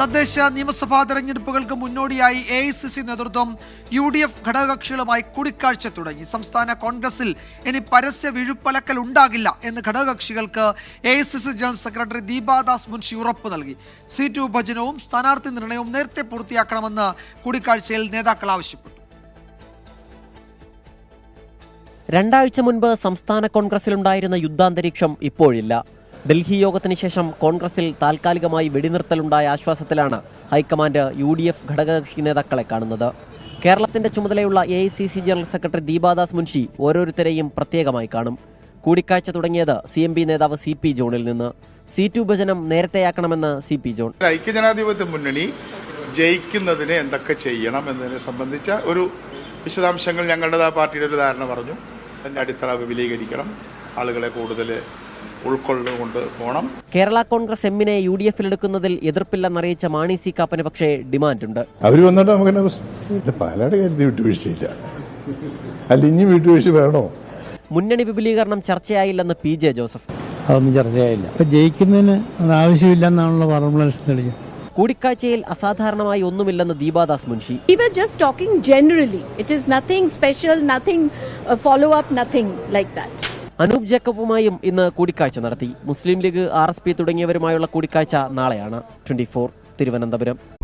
തദ്ദേശ നിയമസഭാ തെരഞ്ഞെടുപ്പുകൾക്ക് മുന്നോടിയായി എ ഐ സി സി നേതൃത്വം യു ഡി എഫ് ഘടകകക്ഷികളുമായി കൂടിക്കാഴ്ച തുടങ്ങി. സംസ്ഥാന കോൺഗ്രസിൽ ഇനി പരസ്യ വിഴുപ്പലക്കൽ ഉണ്ടാകില്ല എന്ന് ഘടകകക്ഷികൾക്ക് A I C C general secretary Deepa Das Munshi ഉറപ്പ് നൽകി. സീറ്റ് വിഭജനവും സ്ഥാനാർത്ഥി നിർണയവും നേരത്തെ പൂർത്തിയാക്കണമെന്ന് കൂടിക്കാഴ്ചയിൽ നേതാക്കൾ ആവശ്യപ്പെട്ടു. രണ്ടാഴ്ച മുൻപ് സംസ്ഥാന കോൺഗ്രസിലുണ്ടായിരുന്ന യുദ്ധാന്തരീക്ഷം ഇപ്പോഴില്ല. ഡൽഹി യോഗത്തിന് ശേഷം കോൺഗ്രസിൽ താൽക്കാലികമായി വെടിനിർത്തലുണ്ടായ ആശ്വാസത്തിലാണ് high command U D F ഘടകകക്ഷി നേതാക്കളെ കാണുന്നത്. കേരളത്തിന്റെ ചുമതലയുള്ള A I C C general secretary Deepa Das Munshi ഓരോരുത്തരെയും പ്രത്യേകമായി കാണും. കൂടിക്കാഴ്ച തുടങ്ങിയത് സി എം പി നേതാവ് സി പി ജോണിൽ നിന്ന്. സീറ്റ് വിഭജനം നേരത്തെയാക്കണമെന്ന് സി പി ജോൺ. ഐക്യജനാധിപത്യ മുന്നണി ജയിക്കുന്നതിന് എന്തൊക്കെ ചെയ്യണം എന്നതിനെ സംബന്ധിച്ച ഒരു വിശദാംശങ്ങൾ ഞങ്ങളുടെ പാർട്ടിയുടെ ഒരു ധാരണ പറഞ്ഞു. അടിത്തറ വിപുലീകരിക്കണം. ആളുകളെ കൂടുതൽ ഉൾക്കൊള്ളുകൊണ്ട് പോകണം കേരള കോൺഗ്രസ് എമ്മിനെ യു ഡി എഫിലെടുക്കുന്നതിൽ എതിർപ്പില്ലെന്നറിയിച്ച മാണി സി കാപ്പന് പക്ഷേ ഡിമാൻഡുണ്ട്. അവർ വന്നിട്ട് നമുക്ക് പാലയുടെ കാര്യത്തിൽ വിട്ടുവീഴ്ചയില്ല. അല്ല ഇനി വിട്ടുവീഴ്ച വേണോ? മുന്നണി വിപുലീകരണം ചർച്ചയായില്ലെന്ന് പി ജെ ജോസഫ്. അതൊന്നും ചർച്ചയായില്ല. അപ്പൊ ജയിക്കുന്നതിന് അത് ആവശ്യമില്ലെന്നാണല്ലോ ഫോർമുലേഷൻ തെളിഞ്ഞത് കൂടിക്കാഴ്ചയിൽ അസാധാരണമായി ഒന്നുമില്ലെന്ന് Deepa Das Munshi. Just talking just talking generally. It is nothing special, nothing nothing follow up, nothing like that. Anoop ജേക്കബുമായും ഇന്ന് കൂടിക്കാഴ്ച നടത്തി. മുസ്ലിം ലീഗ് ആർ തുടങ്ങിയവരുമായുള്ള കൂടിക്കാഴ്ച നാളെയാണ്. ട്വന്റി തിരുവനന്തപുരം.